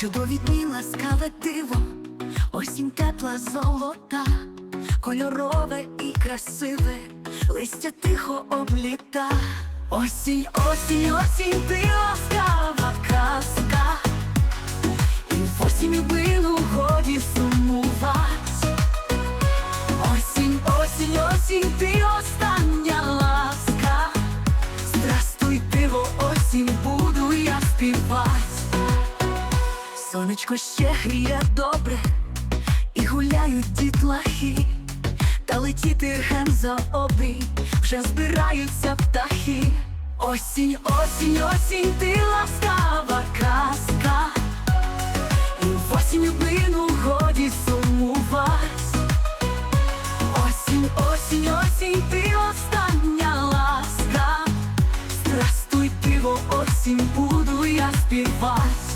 Чудові дні ласкаве диво, осінь тепла золота, кольорове і красиве, листя тихо обліта. Осінь, осінь, осінь, ти ласкава казка, і в осінь любину годі сумувать. Осінь, осінь, осінь, ти остання Сонечко ще гріє добре, і гуляють дітлахи, та летіти ген за обрій, вже збираються птахи. Осінь, осінь, осінь, ти ласкава казка, і в осінь любину годі сумувать. Осінь, осінь, осінь, ти остання ласка. Здрастуй, диво, осінь, буду я співать.